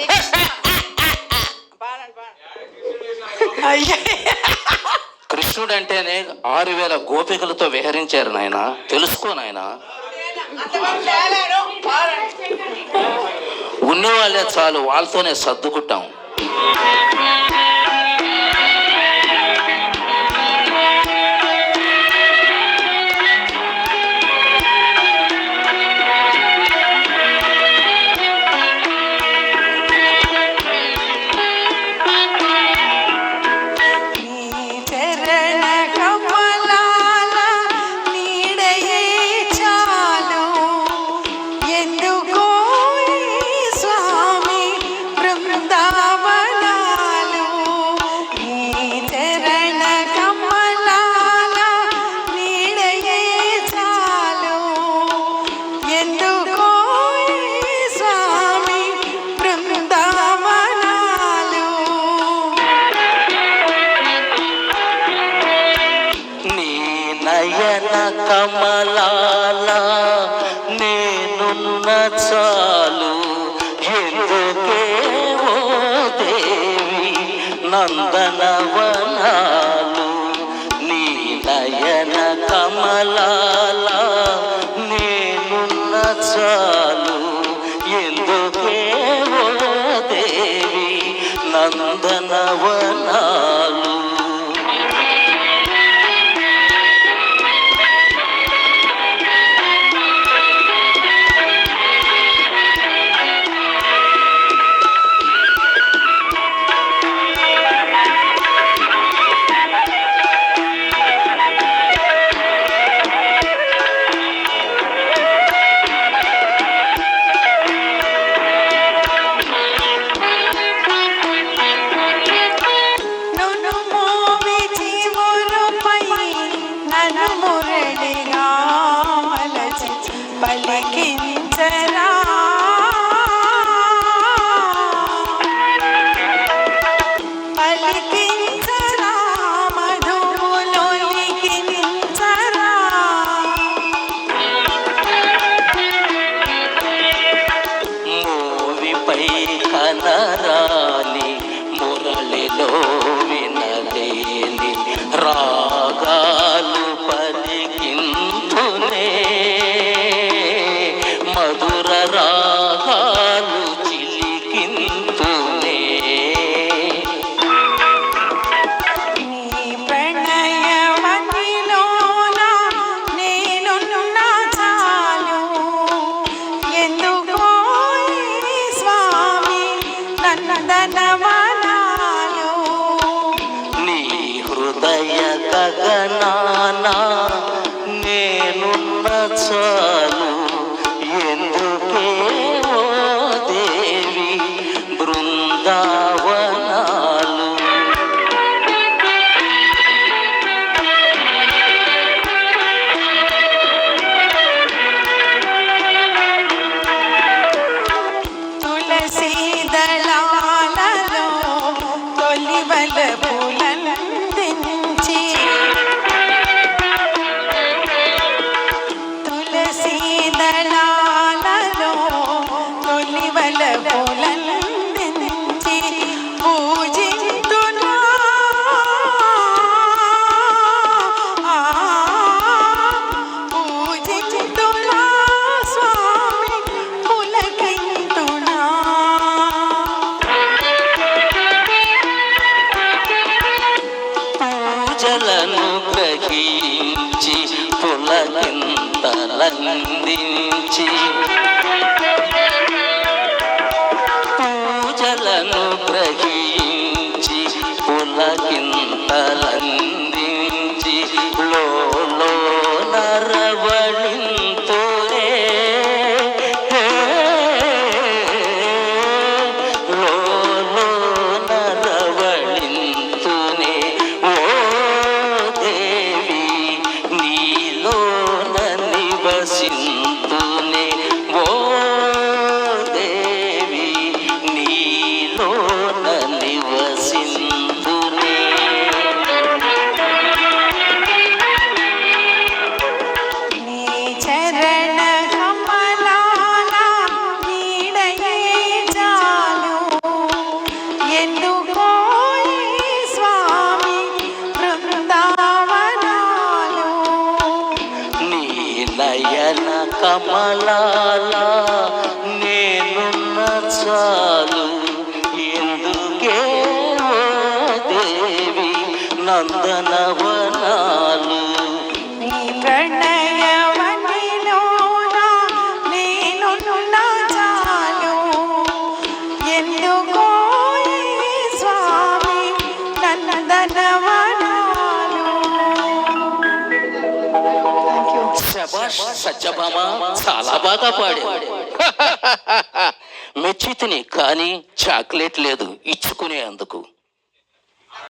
శ్రీకృష్ణ కృష్ణుడు అంటేనే ఆరు వేల గోపికలతో విహరించారు నాయన. తెలుసుకో నాయన. ఉన్నవాళ్ళే చాలు వాళ్ళతోనే సర్దుకుంటాం. నయన కమలాల నేనున్న చాలు. ఎందుకే దేవి నందనవనాలు? నీ నయన కమలాల నేనున్న చాలు. పలికించరా? పలికించరా? మధువులో లిఖించరా మూవిపై కనరాని మురళిలో వినలేని రాగాలు పలికింతునే గగనాన నేనున్న చాలు గ్రహించి పులకింతలందించి పూజలను గ్రహించి పులకింతలందించి నయన కమలాల నేనున్న చాలు. ఎందుకే దేవి నందనవ శబాష్ సత్యభామ చాలా బాగా పాడే మెచ్చితిని కానీ చాక్లెట్ లేదు ఇచ్చుకునే అందుకు